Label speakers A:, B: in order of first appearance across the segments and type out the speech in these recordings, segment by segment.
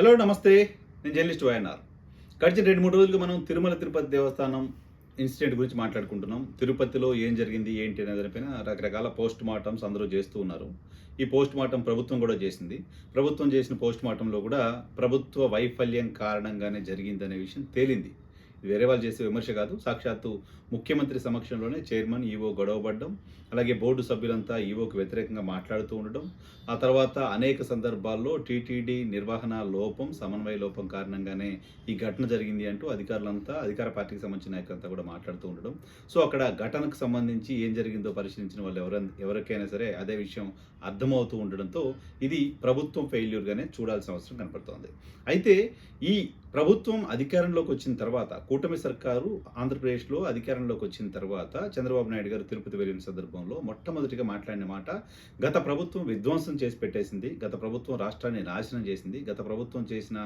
A: Hello నమస్తే. నేను journalist YNR. గడిచిన రెండు మూడు రోజులుగా మనం తిరుమల తిరుపతి దేవస్థానం ఇన్సిడెంట్ గురించి మాట్లాడుకుంటున్నాం. తిరుపతిలో ఏం జరిగింది ఏంటి అనే దానిపైన రకరకాల పోస్ట్ మార్టమ్స్ అందరూ చేస్తూ ఉన్నారు. ఈ పోస్ట్ మార్టం ప్రభుత్వం కూడా చేసింది. ప్రభుత్వం చేసిన పోస్ట్ మార్టంలో కూడా ప్రభుత్వ వైఫల్యం కారణంగానే జరిగిందనే విషయం తేలింది. వేరే వాళ్ళు చేసే విమర్శ కాదు. సాక్షాత్తు ముఖ్యమంత్రి సమక్షంలోనే చైర్మన్ ఈవో గొడవపడడం అలాగే బోర్డు సభ్యులంతా ఈవోకు వ్యతిరేకంగా మాట్లాడుతూ ఉండడం ఆ తర్వాత అనేక సందర్భాల్లో టీటీడీ నిర్వహణ లోపం సమన్వయ లోపం కారణంగానే ఈ ఘటన జరిగింది అంటూ అధికారులంతా అధికార పార్టీకి సంబంధించిన నాయకులంతా కూడా మాట్లాడుతూ ఉండడం. సో అక్కడ ఘటనకు సంబంధించి ఏం జరిగిందో పరిశీలించిన వాళ్ళు ఎవర ఎవరికైనా సరే అదే విషయం అర్థమవుతూ ఉండడంతో ఇది ప్రభుత్వం ఫెయిల్యూర్గానే చూడాల్సిన అవసరం కనపడుతోంది. అయితే ఈ ప్రభుత్వం అధికారంలోకి వచ్చిన తర్వాత కూటమి సర్కారు ఆంధ్రప్రదేశ్లో అధికారంలోకి వచ్చిన తర్వాత చంద్రబాబు నాయుడు గారు తిరుపతి వెళ్ళిన సందర్భంలో మొట్టమొదటిగా మాట్లాడిన మాట గత ప్రభుత్వం విధ్వంసం చేసి పెట్టేసింది గత ప్రభుత్వం రాష్ట్రాన్ని నాశనం చేసింది గత ప్రభుత్వం చేసిన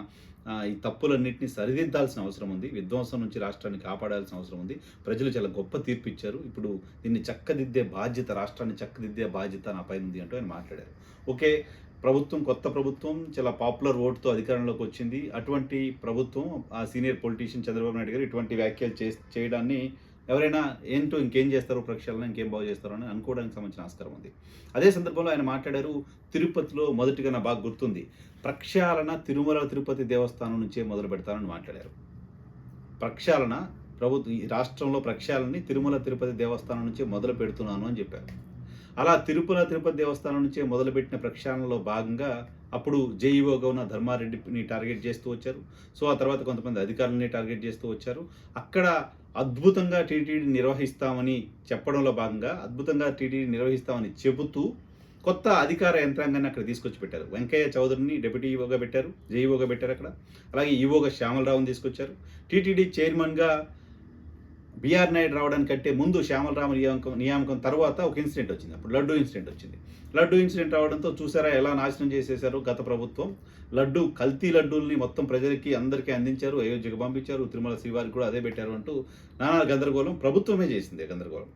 A: ఈ తప్పులన్నింటినీ సరిదిద్దాల్సిన అవసరం ఉంది విధ్వంసం నుంచి రాష్ట్రాన్ని కాపాడాల్సిన అవసరం ఉంది ప్రజలు చాలా గొప్ప తీర్పు ఇచ్చారు ఇప్పుడు దీన్ని చక్కదిద్దే బాధ్యత రాష్ట్రాన్ని చక్కదిద్దే బాధ్యత నా పైన ఉంది అంటూ ఆయన మాట్లాడారు. ఓకే ప్రభుత్వం కొత్త ప్రభుత్వం చాలా పాపులర్ ఓటుతో అధికారంలోకి వచ్చింది. అటువంటి ప్రభుత్వం ఆ సీనియర్ పొలిటీషియన్ చంద్రబాబు నాయుడు గారు ఇటువంటి వ్యాఖ్యలు చే చేయడాన్ని ఎవరైనా ఏంటో ఇంకేం చేస్తారో ప్రక్షాళన ఇంకేం బాగు చేస్తారో అని అనుకోవడానికి సంబంధించిన ఆస్కారం ఉంది. అదే సందర్భంలో ఆయన మాట్లాడారు తిరుపతిలో మొదటిగా నా బాగా గుర్తుంది. ప్రక్షాళన తిరుమల తిరుపతి దేవస్థానం నుంచే మొదలు పెడతానని మాట్లాడారు. ప్రక్షాళన ప్రభుత్వ ఈ రాష్ట్రంలో ప్రక్షాళనని తిరుమల తిరుపతి దేవస్థానం నుంచే మొదలు పెడుతున్నాను అని చెప్పారు. అలా తిరుపల తిరుపతి దేవస్థానం నుంచే మొదలుపెట్టిన ప్రక్షాళనలో భాగంగా అప్పుడు జేఈఓగా ఉన్న ధర్మారెడ్డిని టార్గెట్ చేస్తూ వచ్చారు. సో ఆ తర్వాత కొంతమంది అధికారులని టార్గెట్ చేస్తూ వచ్చారు. అక్కడ అద్భుతంగా టీటీడీ నిర్వహిస్తామని చెప్పడంలో భాగంగా అద్భుతంగా టీటీడీ నిర్వహిస్తామని చెబుతూ కొత్త అధికార యంత్రాంగాన్ని అక్కడ తీసుకొచ్చి పెట్టారు. వెంకయ్య చౌదరిని డెప్యూటీ ఈవోగా పెట్టారు జేఈఓగా పెట్టారు అక్కడ. అలాగే ఈవోగా శ్యామలరావుని తీసుకొచ్చారు. టీటీడీ చైర్మన్గా బీఆర్ నాయుడు రావడానికి కంటే ముందు శ్యామలరామ నియామకం నియామకం తర్వాత ఒక ఇన్సిడెంట్ వచ్చింది. అప్పుడు లడ్డు ఇన్సిడెంట్ వచ్చింది. లడ్డు ఇన్సిడెంట్ రావడంతో చూసారా ఎలా నాశనం చేసేశారు గత ప్రభుత్వం? లడ్డు కల్తీ లడ్డూల్ని మొత్తం ప్రజలకి అందరికీ అందించారు అయోధ్యకు పంపించారు తిరుమల శ్రీవారికి కూడా అదే పెట్టారు అంటూ నానా గందరగోళం ప్రభుత్వమే చేసింది గందరగోళం.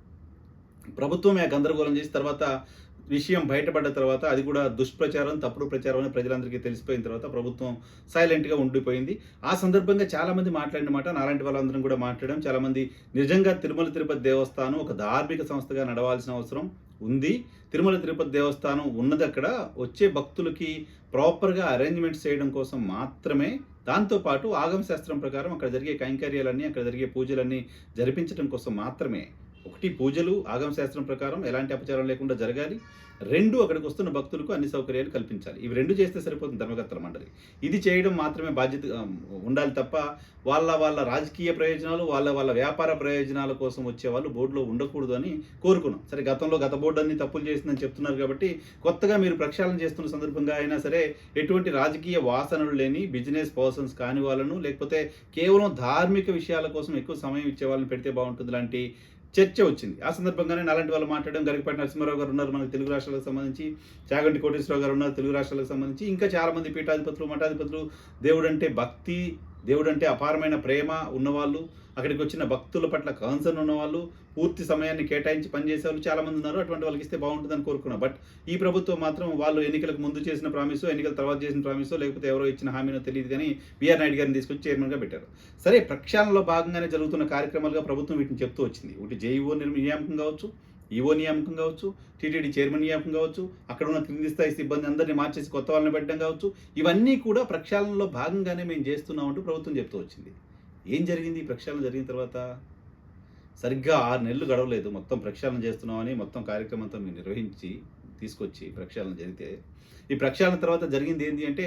A: ప్రభుత్వమే ఆ గందరగోళం చేసిన తర్వాత విషయం బయటపడ్డ తర్వాత అది కూడా దుష్ప్రచారం తప్పుడు ప్రచారం అని ప్రజలందరికీ తెలిసిపోయిన తర్వాత ప్రభుత్వం సైలెంట్గా ఉండిపోయింది. ఆ సందర్భంగా చాలామంది మాట్లాడిన మాట నాలాంటి వాళ్ళందరం కూడా మాట్లాడడం చాలామంది నిజంగా తిరుమల తిరుపతి దేవస్థానం ఒక ధార్మిక సంస్థగా నడవాల్సిన అవసరం ఉంది. తిరుమల తిరుపతి దేవస్థానం ఉన్నది అక్కడ. వచ్చే భక్తులకి ప్రాపర్గా అరేంజ్మెంట్స్ చేయడం కోసం మాత్రమే. దాంతోపాటు ఆగమశాస్త్రం ప్రకారం అక్కడ జరిగే కైంకర్యాలన్నీ అక్కడ జరిగే పూజలన్నీ జరిపించడం కోసం మాత్రమే. ఒకటి పూజలు ఆగమశాస్త్రం ప్రకారం ఎలాంటి అపచారం లేకుండా జరగాలి. రెండు అక్కడికి వస్తున్న భక్తులకు అన్ని సౌకర్యాలు కల్పించాలి. ఇవి రెండు చేస్తే సరిపోతుంది ధర్మకర్తల మండలి. ఇది చేయడం మాత్రమే బాధ్యత ఉండాలి తప్ప వాళ్ళ వాళ్ళ రాజకీయ ప్రయోజనాలు వాళ్ళ వాళ్ళ వ్యాపార ప్రయోజనాల కోసం వచ్చే వాళ్ళు బోర్డులో ఉండకూడదు అని కోరుకున్నాం. సరే గతంలో గత బోర్డు అన్ని తప్పులు చేసిందని చెప్తున్నారు కాబట్టి కొత్తగా మీరు ప్రక్షాళన చేస్తున్న సందర్భంగా అయినా సరే ఎటువంటి రాజకీయ వాసనలు లేని బిజినెస్ పర్సన్స్ కాని వాళ్ళను లేకపోతే కేవలం ధార్మిక విషయాల కోసం ఎక్కువ సమయం ఇచ్చే వాళ్ళని పెడితే బాగుంటుంది లాంటి చర్చ వచ్చింది. ఆ సందర్భంగానే అలాంటి వాళ్ళు మాట్లాడడం గరికపాటి నరసింహారావు గారు ఉన్నారు. మనకు తెలుగు రాష్ట్రాలకు సంబంధించి చాగంటి కోటేశ్వరరావు గారు ఉన్నారు తెలుగు రాష్ట్రాలకు సంబంధించి. ఇంకా చాలామంది పీఠాధిపతులు మఠాధిపతులు దేవుడు అంటే భక్తి దేవుడంటే అపారమైన ప్రేమ ఉన్నవాళ్ళు అక్కడికి వచ్చిన భక్తుల పట్ల కాన్సర్న్ ఉన్నవాళ్ళు పూర్తి సమయాన్ని కేటాయించి పనిచేసే వాళ్ళు చాలామంది ఉన్నారు. అటువంటి వాళ్ళకి ఇస్తే బాగుంటుందని కోరుకున్నా. బట్ ఈ ప్రభుత్వం మాత్రం వాళ్ళు ఎన్నికలకు ముందు చేసిన ప్రామిసో ఎన్నికల తర్వాత చేసిన ప్రామిసో లేకపోతే ఎవరో ఇచ్చిన హామీనో తెలియదు కానీ బీఆర్ నాయుడు గారిని తీసుకొచ్చి చైర్మన్గా పెట్టారు. సరే ప్రక్షాళనలో భాగంగానే జరుగుతున్న కార్యక్రమాలుగా ప్రభుత్వం వీటిని చెప్తూ వచ్చింది. ఒకటి జేఈఓ నియామకం కావచ్చు ఈఓ నియామకం కావచ్చు టీటీడీ చైర్మన్ నియామకం కావచ్చు అక్కడ ఉన్న క్రింది స్థాయి సిబ్బంది అందరినీ మార్చేసి కొత్త వాళ్ళని పెట్టడం కావచ్చు ఇవన్నీ కూడా ప్రక్షాళనలో భాగంగానే మేము చేస్తున్నామంటూ ప్రభుత్వం చెప్తూ వచ్చింది. ఏం జరిగింది? ఈ ప్రక్షాళన జరిగిన తర్వాత సరిగ్గా ఆరు నెలలు గడవలేదు. మొత్తం ప్రక్షాళన చేస్తున్నామని మొత్తం కార్యక్రమం అంతా మేము నిర్వహించి తీసుకొచ్చి ప్రక్షాళన జరిగితే ఈ ప్రక్షాళన తర్వాత జరిగింది ఏంటి అంటే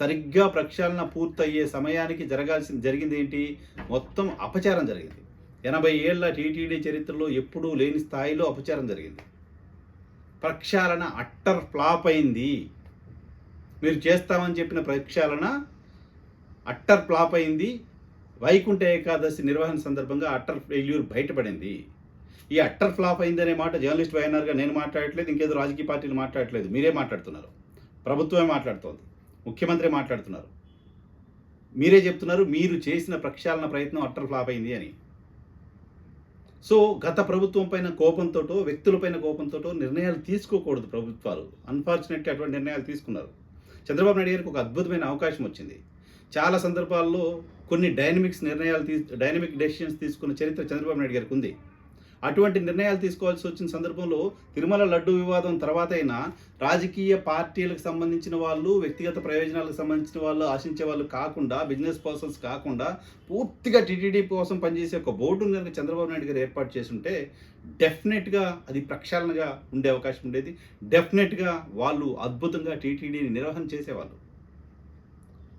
A: సరిగ్గా ప్రక్షాళన పూర్తయ్యే సమయానికి జరగాల్సిన జరిగింది ఏంటి? మొత్తం అపచారం జరిగింది. ఎనభై ఏళ్ళ టీటీడీ చరిత్రలో ఎప్పుడూ లేని స్థాయిలో అపచారం జరిగింది. ప్రక్షాళన అట్టర్ ఫ్లాప్ అయింది. మీరు చేస్తామని చెప్పిన ప్రక్షాళన అట్టర్ ఫ్లాప్ అయింది. వైకుంఠ ఏకాదశి నిర్వహణ సందర్భంగా అట్టర్ ఫెయిల్యూర్ బయటపడింది. ఈ అట్టర్ ఫ్లాప్ అయిందనే మాట జర్నలిస్ట్ వైఎన్ఆర్గా నేను మాట్లాడట్లేదు ఇంకేదో రాజకీయ పార్టీలు మాట్లాడట్లేదు. మీరే మాట్లాడుతున్నారు. ప్రభుత్వమే మాట్లాడుతోంది. ముఖ్యమంత్రి మాట్లాడుతున్నారు. మీరే చెప్తున్నారు మీరు చేసిన ప్రక్షాళన ప్రయత్నం అట్టర్ ఫ్లాప్ అయింది అని. సో గత ప్రభుత్వం పైన కోపంతోటో వ్యక్తులపైన కోపంతోటో నిర్ణయాలు తీసుకోకూడదు ప్రభుత్వాలు. అన్ఫార్చునేట్లీ అటువంటి నిర్ణయాలు తీసుకున్నారు. చంద్రబాబు నాయుడు గారికి ఒక అద్భుతమైన అవకాశం వచ్చింది. చాలా సందర్భాల్లో కొన్ని డైనమిక్స్ నిర్ణయాలు తీ డైనమిక్ డెసిషన్స్ తీసుకున్న చరిత్ర చంద్రబాబు నాయుడు గారికి ఉంది. అటువంటి నిర్ణయాలు తీసుకోవాల్సి వచ్చిన సందర్భంలో తిరుమల లడ్డు వివాదం తర్వాత అయినా రాజకీయ పార్టీలకు సంబంధించిన వాళ్ళు వ్యక్తిగత ప్రయోజనాలకు సంబంధించిన వాళ్ళు ఆశించే వాళ్ళు కాకుండా బిజినెస్ పర్సన్స్ కాకుండా పూర్తిగా టీటీడీ కోసం పనిచేసే ఒక బోర్డును కనుక చంద్రబాబు నాయుడు గారు ఏర్పాటు చేసుంటే డెఫినెట్గా అది ప్రక్షాళనగా ఉండే అవకాశం ఉండేది. డెఫినెట్గా వాళ్ళు అద్భుతంగా టీటీడీని నిర్వహణ చేసేవాళ్ళు.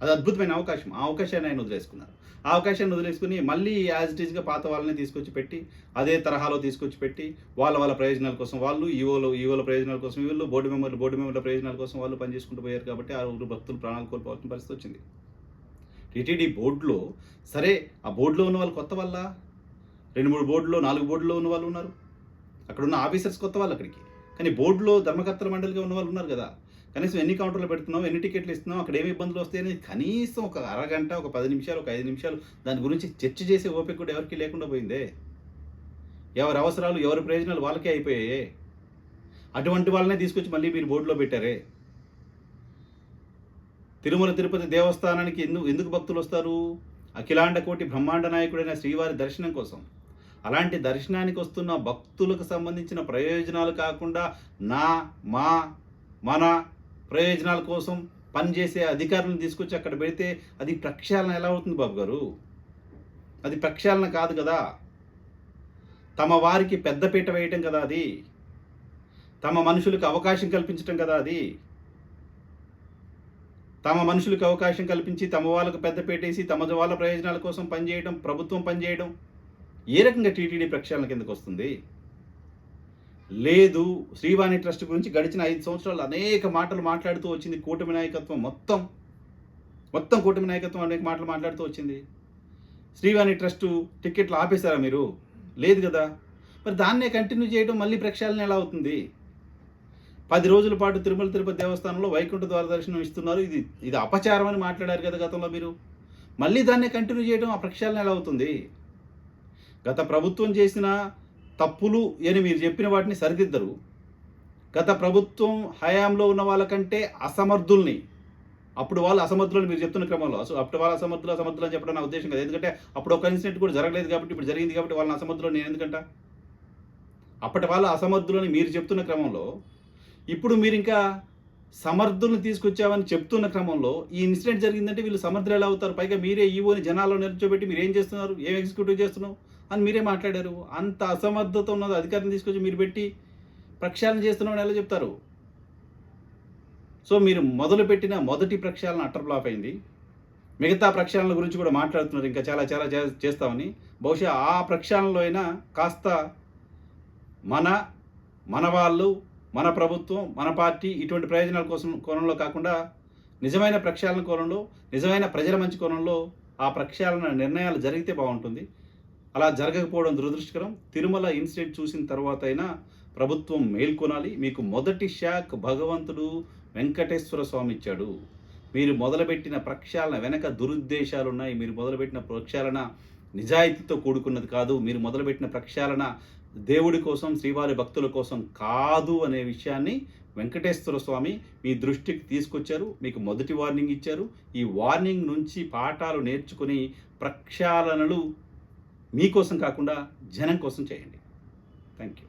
A: అది అద్భుతమైన అవకాశం. ఆ అవకాశాన్ని ఆయన వదిలేసుకున్నారు. అవకాశాన్ని వదిలేసుకుని మళ్ళీ యాజ్ ఇట్ ఈస్గా పాత వాళ్ళని తీసుకొచ్చి పెట్టి అదే తరహాలో తీసుకొచ్చి పెట్టి వాళ్ళ వాళ్ళ ప్రయోజనాల కోసం వాళ్ళు ఈవోలు ఈవోల ప్రయోజనాల కోసం వీళ్ళు బోర్డు మెంబర్లు బోర్డు మెంబర్ల ప్రయోజనాల కోసం వాళ్ళు పనిచేసుకుంటూ పోయారు కాబట్టి ఆ ఊరు భక్తులు ప్రాణాలు కోల్పోవాల్సిన పరిస్థితి వచ్చింది. టీటీడీ బోర్డులో సరే ఆ బోర్డులో ఉన్న వాళ్ళు కొత్త వాళ్ళ? రెండు మూడు బోర్డులో నాలుగు బోర్డులో ఉన్న వాళ్ళు ఉన్నారు. అక్కడ ఉన్న ఆఫీసర్స్ కొత్త వాళ్ళు అక్కడికి. కానీ బోర్డులో ధర్మకర్తల మండలిగా ఉన్న వాళ్ళు ఉన్నారు కదా. కనీసం ఎన్ని కౌంటర్లు పెడుతున్నావు ఎన్ని టికెట్లు ఇస్తున్నావు అక్కడ ఏమి ఇబ్బందులు వస్తాయని కనీసం ఒక అరగంట ఒక పది నిమిషాలు ఒక ఐదు నిమిషాలు దాని గురించి చర్చ చేసే ఓపిక కూడా ఎవరికి లేకుండా పోయిందే. ఎవరి అవసరాలు ఎవరి ప్రయోజనాలు వాళ్ళకే అయిపోయాయి. అటువంటి వాళ్ళనే తీసుకొచ్చి మళ్ళీ మీరు బోర్డులో పెట్టారే. తిరుమల తిరుపతి దేవస్థానానికి ఎందుకు ఎందుకు భక్తులు వస్తారు? అఖిలాండ కోటి బ్రహ్మాండ నాయకుడైన శ్రీవారి దర్శనం కోసం. అలాంటి దర్శనానికి వస్తున్న భక్తులకు సంబంధించిన ప్రయోజనాలు కాకుండా నా మా మన ప్రయోజనాల కోసం పనిచేసే అధికారులను తీసుకొచ్చి అక్కడ పెడితే అది ప్రక్షాళన ఎలా అవుతుంది బాబు గారు? అది ప్రక్షాళన కాదు కదా. తమ వారికి పెద్దపీట వేయటం కదా అది. తమ మనుషులకు అవకాశం కల్పించటం కదా అది. తమ మనుషులకు అవకాశం కల్పించి తమ వాళ్ళకు పెద్ద పెట్టేసి తమ వాళ్ళ ప్రయోజనాల కోసం పనిచేయడం ప్రభుత్వం పనిచేయడం ఏ రకంగా టీటీడీ ప్రక్షాళన కిందకు వస్తుంది? లేదు శ్రీవాణి ట్రస్ట్ గురించి గడిచిన ఐదు సంవత్సరాలు అనేక మాటలు మాట్లాడుతూ వచ్చింది. కూటమి నాయకత్వం మొత్తం మొత్తం కూటమి నాయకత్వం అనేక మాటలు మాట్లాడుతూ వచ్చింది. శ్రీవాణి ట్రస్టు టికెట్లు ఆపేశారా మీరు? లేదు కదా. మరి దాన్నే కంటిన్యూ చేయడం మళ్ళీ ప్రక్షాళన ఎలా అవుతుంది? పది రోజుల పాటు తిరుమల తిరుపతి దేవస్థానంలో వైకుంఠ ద్వార దర్శనం ఇస్తున్నారు. ఇది ఇది అపచారం అని మాట్లాడారు కదా గతంలో మీరు. మళ్ళీ దాన్నే కంటిన్యూ చేయడం ఆ ప్రక్షాళన ఎలా అవుతుంది? గత ప్రభుత్వం చేసిన తప్పులు అని మీరు చెప్పిన వాటిని సరిదిద్దరు. గత ప్రభుత్వం హయాంలో ఉన్న వాళ్ళకంటే అసమర్థుల్ని అప్పుడు వాళ్ళు అసమర్థులని మీరు చెప్తున్న క్రమంలో అసలు అప్పుడు వాళ్ళ అసమర్థులు అసమర్థులు అని చెప్పడం నా ఉద్దేశం కదా. ఎందుకంటే అప్పుడు ఒక ఇన్సిడెంట్ కూడా జరగలేదు కాబట్టి ఇప్పుడు జరిగింది కాబట్టి వాళ్ళని అసమర్థులు నేను ఎందుకంట? అప్పటి వాళ్ళ అసమర్థులని మీరు చెప్తున్న క్రమంలో ఇప్పుడు మీరు ఇంకా సమర్థుల్ని తీసుకొచ్చామని చెప్తున్న క్రమంలో ఈ ఇన్సిడెంట్ జరిగిందంటే వీళ్ళు సమర్థులు ఎలా అవుతారు? పైగా మీరే ఈవోని జనాల్లో నిల్చోబెట్టి మీరు ఏం చేస్తున్నారు? ఏం ఎగ్జిక్యూటివ్ చేస్తున్నావు? అని మీరే మాట్లాడారు. అంత అసమర్థత ఉన్నది అధికారిని తీసుకొచ్చి మీరు పెట్టి ప్రక్షాళన చేస్తున్నామని ఎలా చెప్తారు? సో మీరు మొదలుపెట్టిన మొదటి ప్రక్షాళన అట్టర్ ఫ్లాప్ అయింది. మిగతా ప్రక్షాళనల గురించి కూడా మాట్లాడుతున్నారు. ఇంకా చాలా చాలా చేస్తామని. బహుశా ఆ ప్రక్షాళనలో అయినా కాస్త మన మన వాళ్ళు మన ప్రభుత్వం మన పార్టీ ఇటువంటి ప్రయోజనాల కోసం కోణంలో కాకుండా నిజమైన ప్రక్షాళన కోణంలో నిజమైన ప్రజల మంచి కోణంలో ఆ ప్రక్షాళన నిర్ణయాలు జరిగితే బాగుంటుంది. అలా జరగకపోవడం దురదృష్టకరం. తిరుమల ఇన్సిడెంట్ చూసిన తర్వాత అయినా ప్రభుత్వం మేల్కొనాలి మీకు మొదటి షాక్ భగవంతుడు వెంకటేశ్వర స్వామి ఇచ్చాడు మీరు మొదలుపెట్టిన ప్రక్షాళన వెనక దురుద్దేశాలు ఉన్నాయి మీరు మొదలుపెట్టిన ప్రక్షాళన నిజాయితీతో కూడుకున్నది కాదు. మీరు మొదలుపెట్టిన ప్రక్షాళన దేవుడి కోసం శ్రీవారి భక్తుల కోసం కాదు అనే విషయాన్ని వెంకటేశ్వర స్వామి మీ దృష్టికి తీసుకొచ్చారు. మీకు మొదటి వార్నింగ్ ఇచ్చారు. ఈ వార్నింగ్ నుంచి పాఠాలు నేర్చుకుని ప్రక్షాళనలు మీకోసం కాకుండా జనం కోసం చేయండి. Thank you